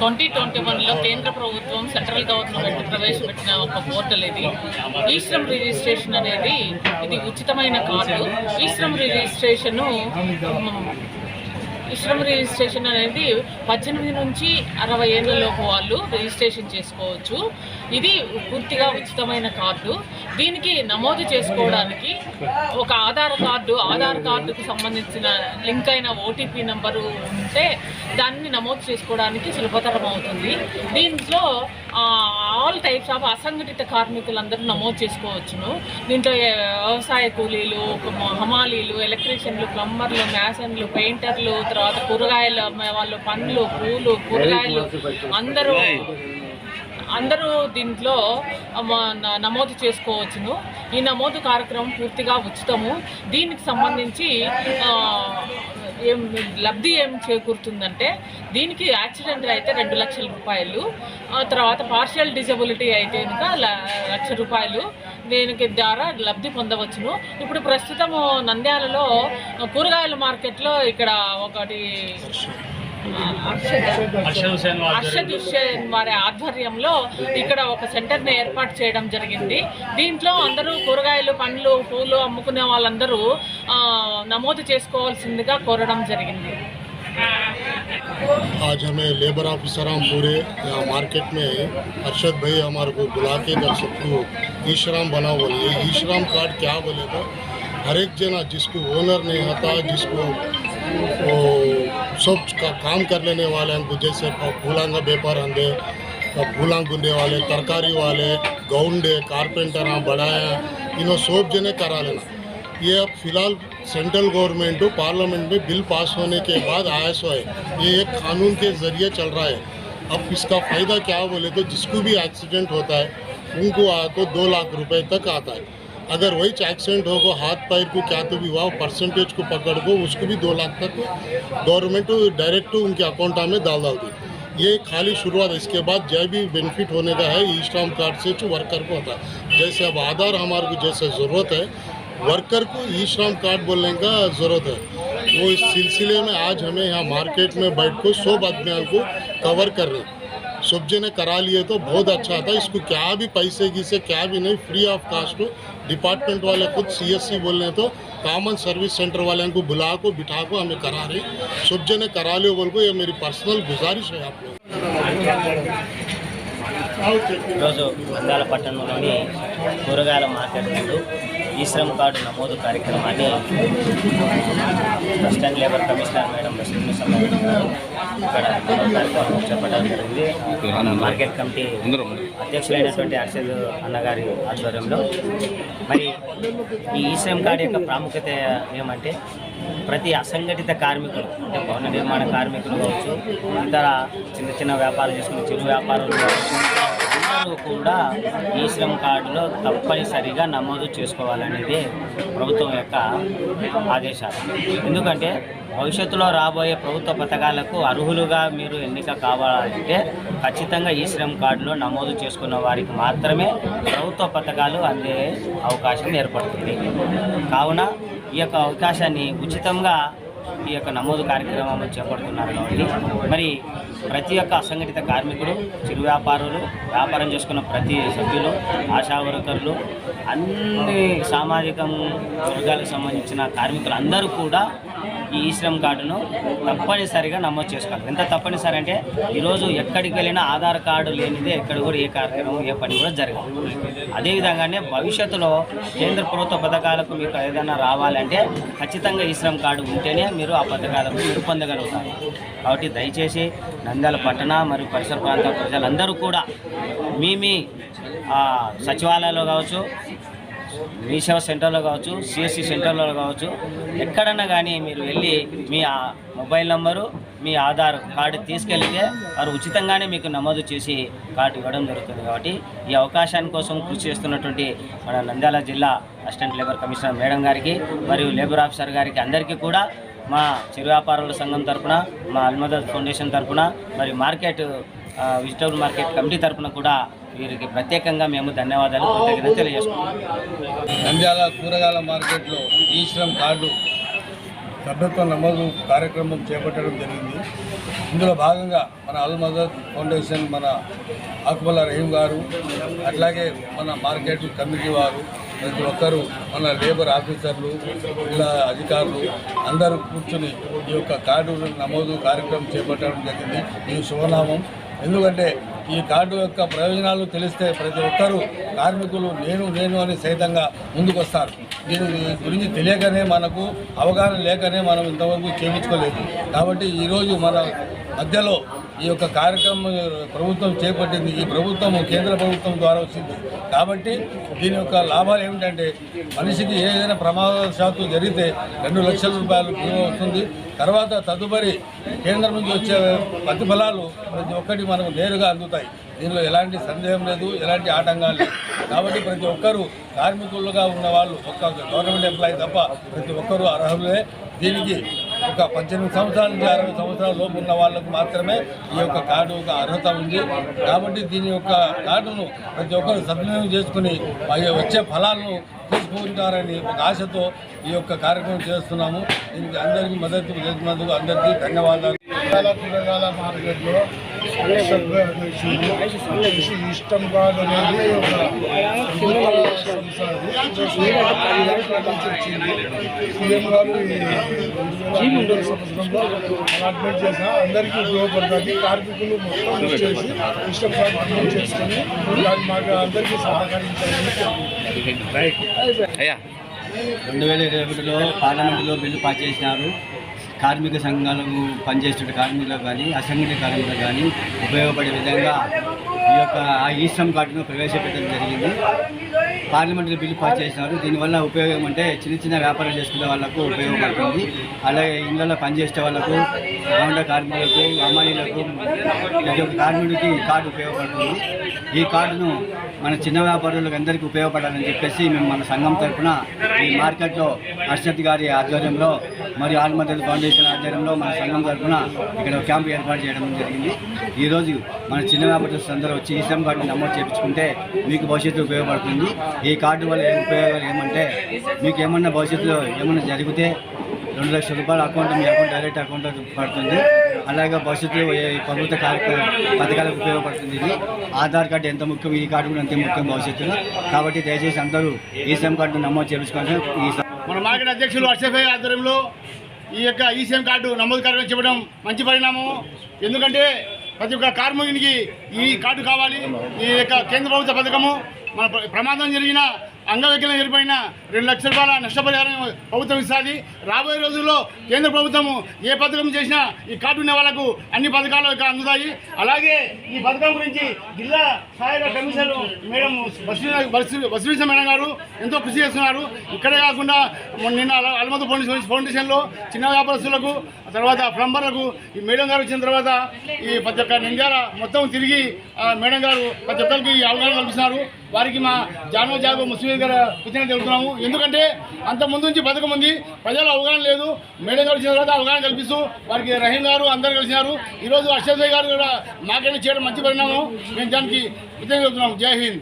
Twenty twenty వన్లో కేంద్ర ప్రభుత్వం సెంట్రల్ గవర్నమెంట్ ప్రవేశపెట్టిన ఒక పోర్టల్ ఇది. ఈ శ్రమ్ రిజిస్ట్రేషన్ అనేది ఇది ఉచితమైన కార్డు. ఈ శ్రమ్ రిజిస్ట్రేషన్ ఇశ్రమ్ రిజిస్ట్రేషన్ అనేది పద్దెనిమిది నుంచి అరవై ఏళ్ళలోపు వాళ్ళు రిజిస్ట్రేషన్ చేసుకోవచ్చు. ఇది పూర్తిగా ఉచితమైన కార్డు. దీనికి నమోదు చేసుకోవడానికి ఒక ఆధార్ కార్డు ఆధార్ కార్డుకు సంబంధించిన లింక్ అయిన ఓటీపీ నెంబరు ఉంటే దాన్ని నమోదు చేసుకోవడానికి సులభతరం అవుతుంది దీంట్లో ఆల్ టైప్స్ ఆఫ్ అసంఘటిత కార్మికులందరూ నమోదు చేసుకోవచ్చును. దీంట్లో వ్యవసాయ కూలీలు హమాలీలు ఎలక్ట్రీషియన్లు ప్లంబర్లు మ్యాసన్లు పెయింటర్లు తర్వాత కూరగాయలు అమ్మే వాళ్ళు పండ్లు పూలు కూరగాయలు అందరూ అందరూ దీంట్లో నమోదు చేసుకోవచ్చును. ఈ నమోదు కార్యక్రమం పూర్తిగా ఉచితము. దీనికి సంబంధించి ఏం లబ్ధి ఏం చేకూరుతుందంటే దీనికి యాక్సిడెంట్ అయితే రెండు లక్షల రూపాయలు ఆ తర్వాత పార్షియల్ డిజబిలిటీ అయితే ఇంకా లక్ష రూపాయలు దీనికి ద్వారా లబ్ధి పొందవచ్చును. ఇప్పుడు ప్రస్తుతము నంద్యాలలో కూరగాయల మార్కెట్లో ఇక్కడ ఒకటి అర్షద్ హుస్సేన్ వారి ఆధ్వర్యంలో ఇక్కడ ఒక సెంటర్ని ఏర్పాటు చేయడం జరిగింది దీంట్లో అందరూ కూరగాయలు పండ్లు పూలు అమ్ముకునే వాళ్ళందరూ ఆ, నమోదు చేసుకోవాల్సిందిగా కోరడం జరిగింది आज हमें लेबर ऑफिसर हम पूरे यहाँ मार्केट में अरशद भाई हमारे को बुला के इधर सबको ई श्राम बना बोले ये ई श्राम कार्ड क्या बोले तो हर एक जना जिसको ओनर नहीं आता जिसको वो सब का काम कर लेने वाले हमको जैसे फूलांगा व्यापार अंदे फूलांग गुंडे वाले, तरकारी वाले, गौंडे, कारपेंटर बढ़ाया इन्हों सब जने करा लेना। ये अब फ़िलहाल सेंट्रल गवर्नमेंट पार्लियामेंट में बिल पास होने के बाद आया सो है ये एक कानून के ज़रिए चल रहा है। अब इसका फ़ायदा क्या बोले तो जिसको भी एक्सीडेंट होता है, उनको आ तो दो लाख रुपए तक आता है। अगर वही एक्सीडेंट होगा हाथ पैर को क्या तो भी हुआ परसेंटेज को पकड़ को उसको भी दो लाख तक गवर्नमेंट डायरेक्ट उनके अकाउंट में डाल डाल दी। ये खाली शुरुआत इसके बाद जय भी बेनिफिट होने का है। ई श्रम कार्ड से जो वर्कर को होता है। जैसे अब आधार हमारे को जैसे ज़रूरत है वर्कर को ई श्रम कार्ड बोलने का ज़रूरत है। वो इस सिलसिले में आज हमें यहाँ मार्केट में बैठ को सब आदमियों को कवर कर रहे हैं। सब जने करा लिए तो बहुत अच्छा था इसको क्या भी पैसे की से क्या भी नहीं फ्री ऑफ कास्ट डिपार्टमेंट वाले खुद सीएससी बोल रहे तो कॉमन सर्विस सेंटर वाले को बुला को बिठा को हमें करा रहे सब जने करा लियो बोल को ये मेरी पर्सनल गुजारिश है आप लोग ఈరోజు నంద్యాల పట్టణంలోని కూరగాయల మార్కెట్ ముందు ఈ శ్రమ్ కార్డు నమోదు కార్యక్రమాన్ని అసిస్టెంట్ లేబర్ కమిషనర్ మేడం సంబంధించి ఇక్కడ కార్యక్రమం చేపట్టడం జరిగింది. మన మార్కెట్ కమిటీ అధ్యక్షులైనటువంటి అర్షద్ అన్నగారి ఆధ్వర్యంలో. మరి ఈ ఈ శ్రమ్ కార్డు యొక్క ప్రాముఖ్యత ఏమంటే ప్రతి అసంఘటిత కార్మికులు అంటే భవన నిర్మాణ కార్మికులు కావచ్చు ఇతర చిన్న చిన్న వ్యాపారం చేసుకునే చిరు వ్యాపారులు కావచ్చు అందరూ కూడా ఈ శ్రమ్ కార్డులో తప్పనిసరిగా నమోదు చేసుకోవాలనేది ప్రభుత్వం యొక్క ఆదేశాలు. ఎందుకంటే భవిష్యత్తులో రాబోయే ప్రభుత్వ పథకాలకు అర్హులుగా మీరు ఎన్నిక కావాలంటే ఖచ్చితంగా ఈ శ్రమ్ కార్డులో నమోదు చేసుకున్న వారికి మాత్రమే ప్రభుత్వ పథకాలు అందే అవకాశం ఏర్పడుతుంది. కావున ఈ యొక్క అవకాశాన్ని ఉచితంగా ఈ యొక్క నమోదు కార్యక్రమం చేపడుతున్నారు కాబట్టి. మరి ప్రతి ఒక్క అసంఘటిత కార్మికుడు చిరు వ్యాపారులు వ్యాపారం చేసుకున్న ప్రతి సభ్యులు ఆశా వర్కర్లు అన్ని సామాజిక వర్గాలకు సంబంధించిన కార్మికులు అందరూ కూడా ఈ ఈశ్రమ్ శ్రమ్ కార్డును తప్పనిసరిగా నమోదు చేసుకోవాలి. ఎంత తప్పనిసరి అంటే ఈరోజు ఎక్కడికి వెళ్ళినా ఆధార్ కార్డు లేనిదే ఎక్కడ కూడా ఏ కార్యక్రమం ఏ పని కూడా జరగదు. అదేవిధంగానే భవిష్యత్తులో కేంద్ర ప్రభుత్వ పథకాలకు మీకు ఏదైనా రావాలంటే ఖచ్చితంగా ఈ శ్రమ్ కార్డు ఉంటేనే మీరు ఆ పథకాలకు మీరు పొందగలుగుతారు. కాబట్టి దయచేసి నంద్యాల పట్టణ మరియు పరిసర ప్రాంత ప్రజలందరూ కూడా మీ మీ ఆ, సచివాలయాల్లో కావచ్చు మీ సేవ సెంటర్లో కావచ్చు సిఎస్సి సెంటర్లో కావచ్చు ఎక్కడన్నా కానీ మీరు వెళ్ళి మీ మొబైల్ నంబరు మీ ఆధార్ కార్డు తీసుకెళ్తే వారు ఉచితంగానే మీకు నమోదు చేసి కార్డు ఇవ్వడం జరుగుతుంది కాబట్టి ఈ అవకాశాన్ని కోసం కృషి చేస్తున్నటువంటి మన నంద్యాల జిల్లా అసిస్టెంట్ లేబర్ కమిషనర్ మేడం గారికి మరియు లేబర్ ఆఫీసర్ గారికి అందరికీ కూడా మా చిరు వ్యాపారుల సంఘం తరఫున మా అల్మదద్ ఫౌండేషన్ తరఫున మరి మార్కెట్ వెజిటబుల్ మార్కెట్ కమిటీ తరపున కూడా వీరికి ప్రత్యేకంగా మేము ధన్యవాదాలు కృతజ్ఞతలు తెలియజేసుకుంటున్నాం. నంద్యాల కూరగాయల మార్కెట్లో ఈ శ్రమ్ కార్డు సభ్యత్వ నమోదు కార్యక్రమం చేపట్టడం జరిగింది. ఇందులో భాగంగా మన అల్ మదర్ ఫౌండేషన్ మన అక్బల్ రహీం గారు అట్లాగే మన మార్కెట్ కమిటీ వారు ప్రతి ఒక్కరు మన లేబర్ ఆఫీసర్లు ఇలా అధికారులు అందరూ కూర్చుని ఈ యొక్క కార్డు నమోదు కార్యక్రమం చేపట్టడం జరిగింది. ఇది శుభనామం. ఎందుకంటే ఈ కార్డు యొక్క ప్రయోజనాలు తెలిస్తే ప్రతి ఒక్కరూ కార్మికులు నేను నేను అని సైతంగా ముందుకొస్తారు. దీని గురించి తెలియకనే మనకు అవగాహన లేకనే మనం ఇంతవరకు చేయించుకోలేదు కాబట్టి ఈరోజు మన మధ్యలో ఈ యొక్క కార్యక్రమం ప్రభుత్వం చేపట్టింది. ఈ ప్రభుత్వం కేంద్ర ప్రభుత్వం ద్వారా వచ్చింది. కాబట్టి దీని యొక్క లాభాలు ఏమిటంటే మనిషికి ఏదైనా ప్రమాదశాత్తు జరిగితే రెండు లక్షల రూపాయలు బీమా వస్తుంది. తర్వాత తదుపరి కేంద్రం నుంచి వచ్చే ప్రతిఫలాలు ప్రతి ఒక్కటి మనకు నేరుగా అందుతాయి. దీనిలో ఎలాంటి సందేహం లేదు ఎలాంటి ఆటంకాలు లేదు కాబట్టి ప్రతి ఒక్కరూ కార్మికులుగా ఉన్న వాళ్ళు ఒక్క గవర్నమెంట్ ఎంప్లాయీ తప్ప ప్రతి ఒక్కరూ అర్హులే. దీనికి ఒక పద్దెనిమిది సంవత్సరాల నుంచి అరవై సంవత్సరాల లోపు ఉన్న వాళ్ళకు మాత్రమే ఈ యొక్క కార్డు ఒక అర్హత ఉంది కాబట్టి దీని యొక్క కార్డును ప్రతి ఒక్కరు సద్వినియోగం చేసుకుని వచ్చే ఫలాలను తీసుకుంటారని ఒక ఆశతో ఈ యొక్క కార్యక్రమం చేస్తున్నాము దీనికి అందరికీ మద్దతు చేసినందుకు అందరికీ ధన్యవాదాలు కూరగాయల మార్కెట్లో ఇష్టం కాదు అనేది ఒక సంస్థ వచ్చింది. సీఎం గారు సంవత్సరంలో అలాట్మెంట్ చేసిన అందరికీ ఉపయోగపడుతుంది. కార్మికులు మొత్తం వచ్చేసి ఇష్టం అమలు చేసుకొని దాన్ని మాకు అందరికీ సహకరించాలని రెండు వేల ఇరవై ఒకటిలో పార్లమెంటులో బిల్లు పాస్ చేసినారు. కార్మిక సంఘాలకు పనిచేస్తున్న కార్మికులకు కానీ అసంఘటిత కార్మికులకు కానీ ఉపయోగపడే విధంగా ఈ యొక్క ఈ శ్రమ్ కార్డును ప్రవేశపెట్టడం జరిగింది. పార్లమెంటులో బిల్లు పాస్ చేసినారు దీనివల్ల ఉపయోగం అంటే చిన్న చిన్న వ్యాపారం చేసుకునే వాళ్ళకు ఉపయోగపడుతుంది. అలాగే ఇళ్ళలో పనిచేసే వాళ్ళకు గౌండ కార్మికులకు అమ్మాయిలకు ప్రతి ఒక్క కార్మికుడికి ఈ కార్డు ఉపయోగపడుతుంది. ఈ కార్డును మన చిన్న వ్యాపారులకు అందరికీ ఉపయోగపడాలని చెప్పేసి మేము మన సంఘం తరఫున ఈ మార్కెట్లో హర్షత్ గారి ఆధ్వర్యంలో మరియు ఆల్మదల్ ఫౌండేషన్ ఆధ్వర్యంలో మన సంఘం తరఫున ఇక్కడ ఒక క్యాంపు ఏర్పాటు చేయడం జరిగింది. ఈరోజు మన చిన్న వ్యాపారులు అందరూ వచ్చి ఈ శ్రమ్ కార్డు నమోదు చేయించుకుంటే మీకు భవిష్యత్తు ఉపయోగపడుతుంది. ఈ కార్డు వల్ల ఉపయోగాలు ఏమంటే మీకు ఏమన్నా భవిష్యత్తులో ఏమన్నా జరిగితే రెండు లక్షల రూపాయల అకౌంట్ మీ అకౌంట్ డైరెక్ట్ అకౌంట్ పడుతుంది. అలాగే భవిష్యత్తులో ఏ ప్రభుత్వ కార్యక్రమ పథకాలకు ఉపయోగపడుతుంది ఇది. ఆధార్ కార్డు ఎంత ముఖ్యం ఈ కార్డు కూడా అంతే ముఖ్యం భవిష్యత్తులో. కాబట్టి దయచేసి అందరూ ఈ సిమ్ కార్డు నమోదు చేయించుకోవాలి ఈ స- మన మార్కెట్ అధ్యక్షులు హర్షభై ఆధ్వర్యంలో ఈ యొక్క ఈసీఎం కార్డు నమోదు కార్యక్రమం చెప్పడం మంచి పరిణామం. ఎందుకంటే ప్రతి ఒక్క కార్మికునికి ఈ కార్డు కావాలి. ఈ యొక్క కేంద్ర ప్రభుత్వ పథకము. మన ప్రమాదం జరిగిన అంగవైకల్యం ఏర్పడిన రెండు లక్షల రూపాయల నష్టపరిహారం ప్రభుత్వం ఇస్తుంది. రాబోయే రోజుల్లో కేంద్ర ప్రభుత్వము ఏ పథకం చేసినా ఈ కార్డు ఉన్న వాళ్ళకు అన్ని పథకాలు ఇక్కడ అందుతాయి. అలాగే ఈ పథకం గురించి జిల్లా సహాయక కమిషనర్ మేడం వసూలిస మేడం గారు ఎంతో కృషి చేస్తున్నారు. ఇక్కడే కాకుండా నిన్న అల- అలమత ఫౌండేషన్లో చిన్న వ్యాపారస్తులకు తర్వాత ప్లంబర్లకు ఈ మేడం గారు వచ్చిన తర్వాత ఈ ప్రతి ఒక్క నింద్యాల మొత్తం తిరిగి మేడం గారు ప్రతి ఒక్కరికి ఈ అవగాహన కల్పిస్తున్నారు. వారికి మా జానవ జాబు ముస్లిం గారు కృతజ్ఞత తెలుపుతున్నాము. ఎందుకంటే అంత ముందు నుంచి పథకం ఉంది. ప్రజలు అవగాహన లేదు. మేడం గారు వచ్చిన తర్వాత అవగాహన కల్పిస్తూ వారికి రహీం గారు అందరు కలిసినారు. ఈరోజు అక్షయ్ గారు కూడా మాకైనా చేయడం మంచి పరిణామం. మేము దానికి కృతజ్ఞత తెలుపుతున్నాము జై హింద్.